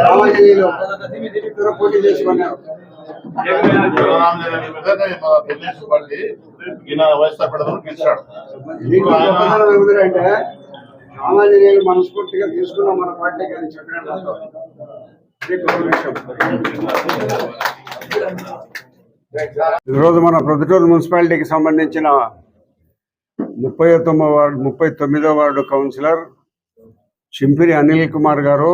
రామాంజనేయులు ఇద్దరు మన పార్టీ ఈయన వైఎస్ఆర్ గెలిచాడు రామాంజనేయులు మనస్ఫూర్తిగా తీసుకున్నాం మన పార్టీకి అని చెప్పిన ఈరోజు మన ప్రొద్దుటూరు మున్సిపాలిటీకి సంబంధించిన ముప్పై తొమ్మిదో వార్డు ముప్పై తొమ్మిదో ward councillor Chimpiri Anil Kumar garu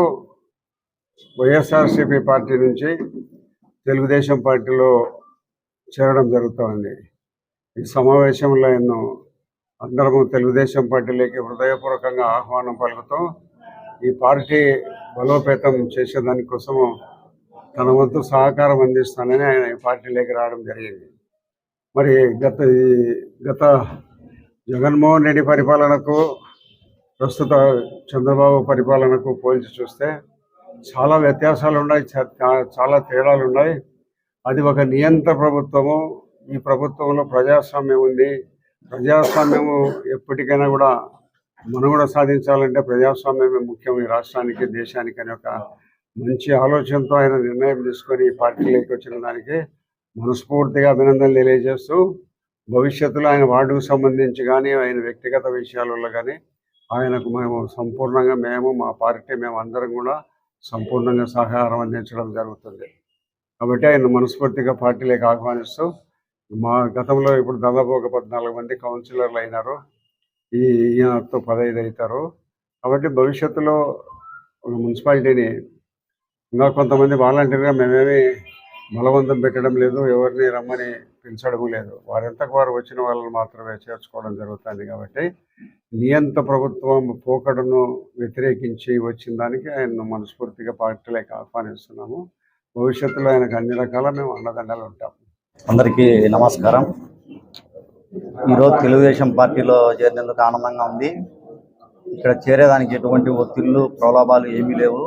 YSRCP party నుంచి తెలుగుదేశం పార్టీలో చేరడం జరుగుతోంది. ఈ సమావేశంలో ఎన్నో అందరము తెలుగుదేశం పార్టీలోకి హృదయపూర్వకంగా ఆహ్వానం పలుకుతూ ఈ పార్టీ బలోపేతం చేసేదానికోసము తన వంతు సహకారం అందిస్తానని ఆయన ఈ పార్టీలోకి రావడం జరిగింది. మరి గత ఈ గత జగన్మోహన్ రెడ్డి పరిపాలనకు ప్రస్తుత చంద్రబాబు పరిపాలనకు పోల్చి చూస్తే చాలా వ్యత్యాసాలు ఉన్నాయి చా- చాలా తేడాలు ఉన్నాయి అది ఒక నియంత్ర ప్రభుత్వము. ఈ ప్రభుత్వంలో ప్రజాస్వామ్యం ఉంది. ప్రజాస్వామ్యము ఎప్పటికైనా కూడా మనుగడ సాధించాలంటే ప్రజాస్వామ్యమే ముఖ్యం ఈ రాష్ట్రానికి దేశానికి అనే ఒక మంచి ఆలోచనతో ఆయన నిర్ణయం తీసుకొని ఈ పార్టీలోకి వచ్చిన దానికి మనస్ఫూర్తిగా అభినందనలు తెలియజేస్తూ భవిష్యత్తులో ఆయన వార్డుకు సంబంధించి కానీ ఆయన వ్యక్తిగత విషయాలలో కానీ ఆయనకు మేము సంపూర్ణంగా మేము మా పార్టీ మేము అందరం కూడా సంపూర్ణంగా సహకారం అందించడం జరుగుతుంది. కాబట్టి ఆయన మనస్ఫూర్తిగా పార్టీలకు ఆహ్వానిస్తూ మా గతంలో ఇప్పుడు దాదాపు ఒక పద్నాలుగు మంది కౌన్సిలర్లు అయినారు. ఈ ఈయనతో పదహైదు అవుతారు. కాబట్టి భవిష్యత్తులో ఒక మున్సిపాలిటీని ఇంకా కొంతమంది వాలంటీర్గా మేమేమి బలవంతం పెట్టడం లేదు ఎవరిని రమ్మని పిలిచడం లేదు వారెంతకు వారు వచ్చిన వాళ్ళని మాత్రమే చేర్చుకోవడం జరుగుతుంది కాబట్టి నియంత ప్రభుత్వం పోకడను వ్యతిరేకించి వచ్చిన దానికి ఆయన మనస్ఫూర్తిగా పార్టీలకు ఆహ్వానిస్తున్నాము. భవిష్యత్తులో ఆయనకు అన్ని రకాల మేము అన్నదండాలు ఉంటాం. అందరికీ నమస్కారం. ఈరోజు తెలుగుదేశం పార్టీలో చేరినందుకు ఆనందంగా ఉంది. ఇక్కడ చేరేదానికి ఎటువంటి ఒత్తిళ్ళు ప్రలోభాలు ఏమీ లేవు.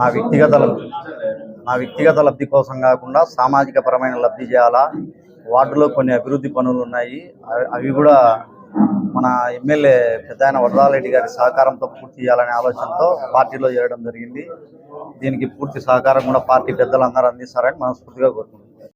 నా వ్యక్తిగత నా వ్యక్తిగత లబ్ధి కోసం కాకుండా సామాజిక పరమైన లబ్ధి చేయాలా? వార్డులో కొన్ని అభివృద్ధి పనులు ఉన్నాయి. అవి- అవి కూడా మన ఎమ్మెల్యే పెద్ద ఆయన వరదారెడ్డి గారి సహకారంతో పూర్తి చేయాలనే ఆలోచనతో పార్టీలో చేరడం జరిగింది. దీనికి పూర్తి సహకారం కూడా పార్టీ పెద్దలందరూ అందిస్తారని మనస్ఫూర్తిగా కోరుకుంటున్నాం.